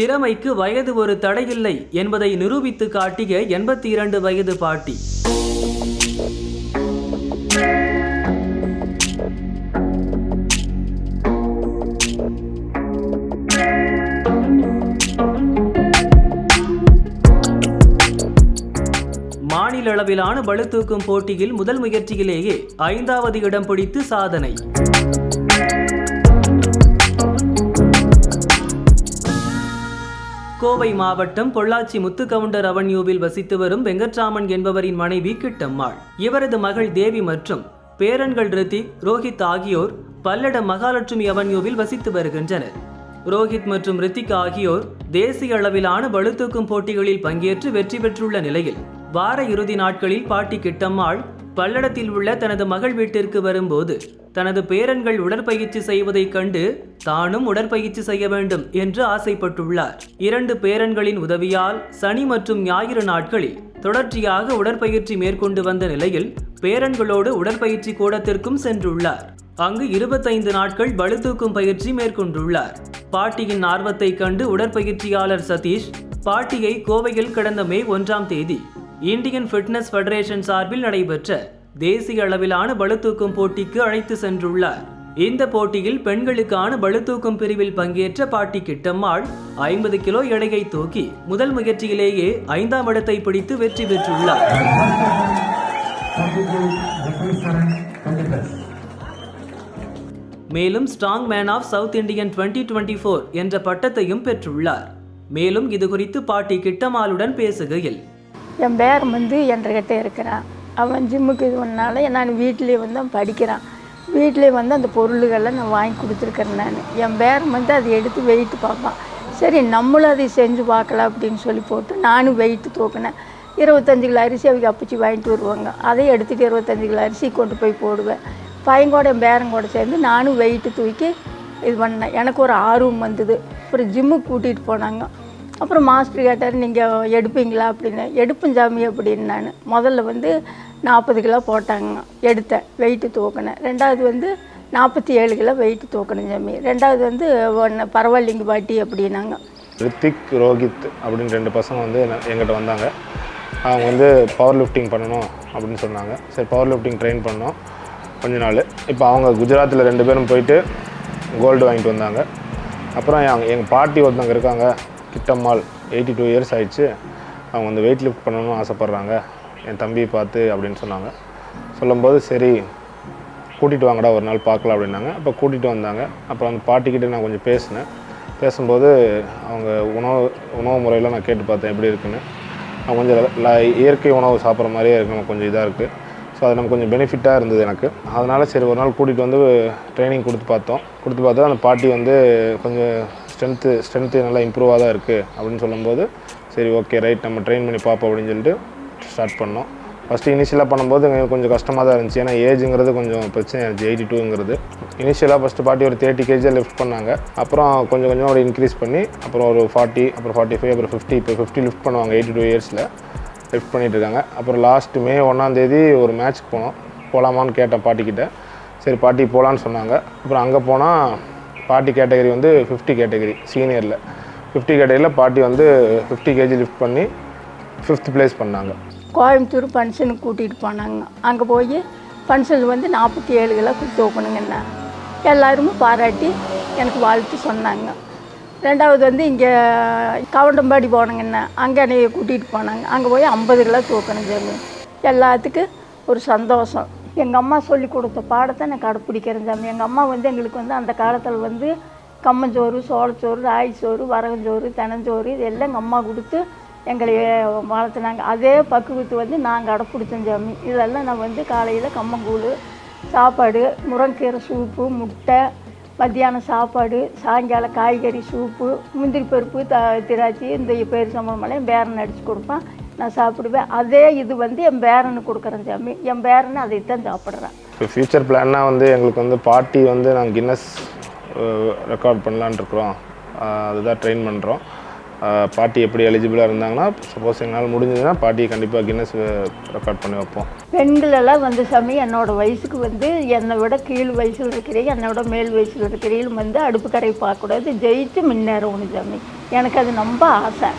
திறமைக்கு வயது ஒரு தடையில்லை என்பதை நிரூபித்து காட்டிய எண்பத்தி இரண்டு வயது பாட்டி. மாநில அளவிலான பளுதூக்கும் போட்டியில் முதல் முயற்சியிலேயே ஐந்தாவது இடம் பிடித்து சாதனை. கோவை மாவட்டம் பொள்ளாச்சி முத்துக்கவுண்டர் அவன்யூவில் வசித்து வரும் வெங்கட்ராமன் என்பவரின் மனைவி கிட்டம்மாள். இவரது மகள் தேவி மற்றும் பேரன்கள் ரித்திக் ரோஹித் ஆகியோர் பல்லடம் மகாலட்சுமி அவென்யூவில் வசித்து வருகின்றனர். ரோஹித் மற்றும் ரித்திக் ஆகியோர் தேசிய அளவிலான பளுதூக்கும் போட்டிகளில் பங்கேற்று வெற்றி பெற்றுள்ள நிலையில் வார இறுதி நாட்களில் பாட்டி கிட்டம்மாள் பல்லடத்தில் உள்ள தனது மகள் வீட்டிற்கு வரும்போது தனது பேரன்கள் உடற்பயிற்சி செய்வதைக் கண்டு தானும் உடற்பயிற்சி செய்ய வேண்டும் என்று ஆசைப்பட்டுள்ளார். இரண்டு பேரன்களின் உதவியால் சனி மற்றும் ஞாயிறு நாட்களில் தொடர்ச்சியாக உடற்பயிற்சி மேற்கொண்டு வந்த நிலையில் பேரன்களோடு உடற்பயிற்சி கூடத்திற்கும் சென்றுள்ளார். அங்கு இருபத்தைந்து நாட்கள் பளுதூக்கும் பயிற்சி மேற்கொண்டுள்ளார். பாட்டியின் ஆர்வத்தைக் கண்டு உடற்பயிற்சியாளர் சதீஷ் பாட்டியை கோவையில் கடந்த மே ஒன்றாம் தேதி இந்தியன் ஃபிட்னஸ் ஃபெடரேஷன் சார்பில் நடைபெற்ற தேசிய அளவிலான பளுதூக்கும் போட்டிக்கு அழைத்து சென்றுள்ளார். இந்த போட்டியில் பெண்களுக்கான பளுதூக்கும் பிரிவில் பங்கேற்ற பாட்டி கிட்டம்மாள் ஐம்பது கிலோ எடையை தூக்கி முதல் முயற்சியிலேயே ஐந்தாம் இடத்தை பிடித்து வெற்றி பெற்றுள்ளார். மேலும் strong man of south Indian 2024 twenty four என்ற பட்டத்தையும் பெற்றுள்ளார். மேலும் இது குறித்து பாட்டி கிட்டமாலுடன் பேசுகையில் என் பேரன் வந்து என்கிட்ட இருக்கிறான் அவன் ஜிம்முக்கு இது பண்ணால நான் வீட்டிலே வந்து அவன் படிக்கிறான். வீட்டிலே வந்து அந்த பொருள்களை நான் வாங்கி கொடுத்துருக்கேன் நான். என் பேரன் வந்து அதை எடுத்து வெயிட்டு பார்ப்பான். சரி நம்மளும் அதை செஞ்சு பார்க்கலாம் அப்படின்னு சொல்லி போட்டு நானும் வெயிட்டு தூக்கினேன். இருபத்தஞ்சு கிலோ அரிசி அவங்க அப்பச்சி வாங்கிட்டு வருவாங்க. அதை எடுத்துகிட்டு இருபத்தஞ்சு கிலோ அரிசி கொண்டு போய் போடுவேன். பையங்கூட என் பேரங்கூட சேர்ந்து நானும் வெயிட்டு தூக்கி இது பண்ணேன். எனக்கு ஒரு ஆர்வம் வந்தது. அப்புறம் ஜிம்முக்கு கூட்டிகிட்டு போனாங்க. அப்புறம் மாஸ்டர் கேட்டார் நீங்கள் எடுப்பீங்களா? அப்படின்னு. எடுப்பேன் சாமி அப்படின்னு நான். முதல்ல வந்து நாற்பது கிலோ போட்டாங்க எடுத்தேன் வெயிட்டு தூக்கினேன். ரெண்டாவது வந்து நாற்பத்தி ஏழு கிலோ வெயிட்டு தூக்கினேன் சாமி. ரெண்டாவது வந்து ஒன்று பரவாயில்லைங்க பாட்டி அப்படின்னாங்க. ரித்திக் ரோஹித் அப்படின்னு ரெண்டு பசங்க வந்து என்ன- எங்கிட்ட வந்தாங்க. அவங்க வந்து பவர் லிஃப்டிங் பண்ணணும் அப்படின்னு சொன்னாங்க. சரி பவர் லிஃப்டிங் ட்ரெயின் பண்ணோம். கொஞ்ச நாள். இப்போ அவங்க குஜராத்தில் ரெண்டு பேரும் போயிட்டு கோல்டு வாங்கிட்டு வந்தாங்க. அப்புறம் எங்கள் பாட்டி ஒருத்தவங்க இருக்காங்க. கிட்டம்மாள் எயிட்டி டூ இயர்ஸ் ஆயிடுச்சு. அவங்க வந்து வெயிட் லிஃப்ட் பண்ணணும்னு ஆசைப்பட்றாங்க. என் தம்பியை பார்த்து அப்படின்னு சொன்னாங்க. சொல்லும்போது சரி கூட்டிகிட்டு வாங்கடா ஒரு நாள் பார்க்கலாம் அப்படின்னாங்க. அப்போ கூட்டிகிட்டு வந்தாங்க. அப்புறம் அந்த பாட்டிக்கிட்டே நான் கொஞ்சம் பேசினேன். பேசும்போது அவங்க உணவு உணவு முறையில் நான் கேட்டு பார்த்தேன் எப்படி இருக்குன்னு. அவங்க கொஞ்சம் ல- இயற்கை உணவு சாப்பிட்ற மாதிரியே இருக்கு நமக்கு கொஞ்சம் இதாக இருக்குது ஸோ அது நமக்கு கொஞ்சம் பெனிஃபிட்டாக இருந்தது எனக்கு. அதனால் சரி ஒரு நாள் கூட்டிகிட்டு வந்து ட்ரைனிங் கொடுத்து பார்த்தோம். கொடுத்து பார்த்தா அந்த பாட்டி வந்து கொஞ்சம் ஸ்ட்ரென்த்து ஸ்ட்ரென்த்து நல்லா இம்ப்ரூவாக தான் இருக்குது அப்படின்னு சொல்லும்போது சரி ஓகே ரைட் நம்ம ட்ரெயின் பண்ணி பார்ப்போம் அப்படின்னு சொல்லிட்டு ஸ்டார்ட் பண்ணோம். ஃபஸ்ட்டு இனிஷியலாக பண்ணும்போது எங்களுக்கு கொஞ்சம் கஷ்டமாக தான் இருந்துச்சு. ஏன்னா ஏஜுங்கிறது கொஞ்சம் பிரச்சனை இருந்துச்சு எயிட்டி டூங்கிறது இனிஷியலாக ஃபஸ்ட்டு பாட்டி ஒரு தேர்ட்டி கேஜியாக லிஃப்ட் பண்ணாங்க. அப்புறம் கொஞ்சம் கொஞ்சமாக அப்படி இன்க்ரீஸ் பண்ணி அப்புறம் ஒரு ஃபார்ட்டி அப்புறம் ஃபார்ட்டி ஃபைவ் அப்புறம் ஃபிஃப்டி இப்போ ஃபிஃப்டி லிஃப்ட் பண்ணுவாங்க எயிட்டி டூ இயர்ஸில் லிஃப்ட் பண்ணிட்டு இருக்காங்க. அப்புறம் லாஸ்ட் மே ஒன்றாந்தேதி ஒரு மேட்ச்க்கு போனோம். போகலாமான்னு கேட்டேன் பாட்டிக்கிட்ட. சரி பாட்டி போகலான்னு சொன்னாங்க. அப்புறம் அங்கே போனால் பாட்டி கேட்டகரி வந்து ஃபிஃப்டி கேட்டகரி சீனியரில் ஃபிஃப்டி கேட்டகரியில் பாட்டி வந்து ஃபிஃப்டி கேஜி லிஃப்ட் பண்ணி ஃபிஃப்த் ப்ளேஸ் பண்ணாங்க. கோயம்புத்தூர் ஃபங்க்ஷனுக்கு கூட்டிகிட்டு போனாங்க. அங்கே போய் ஃபங்க்ஷன் வந்து நாற்பத்தி ஏழு கிலோ என்ன? எல்லாருமே பாராட்டி எனக்கு வாழ்த்து சொன்னாங்க. ரெண்டாவது வந்து இங்கே கவுண்டம்பாடி போனங்கண்ணா அங்கே என்னைய கூட்டிகிட்டு போனாங்க. அங்கே போய் ஐம்பது கிலோ தூக்கணும் சொல்லி எல்லாத்துக்கும் ஒரு சந்தோஷம். எங்கள் அம்மா சொல்லி கொடுத்த பாடத்தை நான் கடைப்பிடிக்கிறேன் சாமி. எங்கள் அம்மா வந்து எங்களுக்கு வந்து அந்த காலத்தில் வந்து கம்மஞ்சோறு சோளச்சோறு ராய்ச்சோறு வரகஞ்சோறு தெனஞ்சோறு இதெல்லாம் எங்கள் அம்மா கொடுத்து எங்களை வளர்த்துனாங்க. அதே பக்குவத்து வந்து நாங்கள் கடைப்பிடிச்சோம் சாமி. இதெல்லாம் நான் வந்து காலையில் கம்மங்கூழ் சாப்பாடு முருங்கீரை சூப்பு முட்டை மத்தியானம் சாப்பாடு சாயங்காலம் காய்கறி சூப்பு முந்திரி பருப்பு த திராட்சை இந்த பேர் சம்பளமெல்லாம் எல்லாம் பேரன் அடித்து கொடுப்பேன். நான் சாப்பிடுவேன். அதே இது வந்து என் பேரனுக்கு கொடுக்குறேன் சாமி. என் பேரன் அதைத்தான் சாப்பிட்றேன். இப்போ ஃப்யூச்சர் பிளான்னா வந்து எங்களுக்கு வந்து பாட்டி வந்து நாங்கள் கின்னஸ் ரெக்கார்ட் பண்ணலான்னு இருக்கிறோம். அதுதான் ட்ரெயின் பண்ணுறோம் பாட்டி எப்படி எலிஜிபிளாக இருந்தாங்கன்னா சப்போஸ் எங்களால் முடிஞ்சதுன்னா பாட்டியை கண்டிப்பாக கின்னஸ் ரெக்கார்ட் பண்ணி வைப்போம். பெண்கள் எல்லாம் வந்து சாமி என்னோட வயசுக்கு வந்து என்னை விட கீழ் வயசில் இருக்கிறீங்க என்னை விட மேல் வயசில் இருக்கிறீங்க வந்து அடுப்பு கரை பார்க்கக்கூடாது. ஜெயிச்சு முன்னேறணும் சாமி. எனக்கு அது ரொம்ப ஆசை.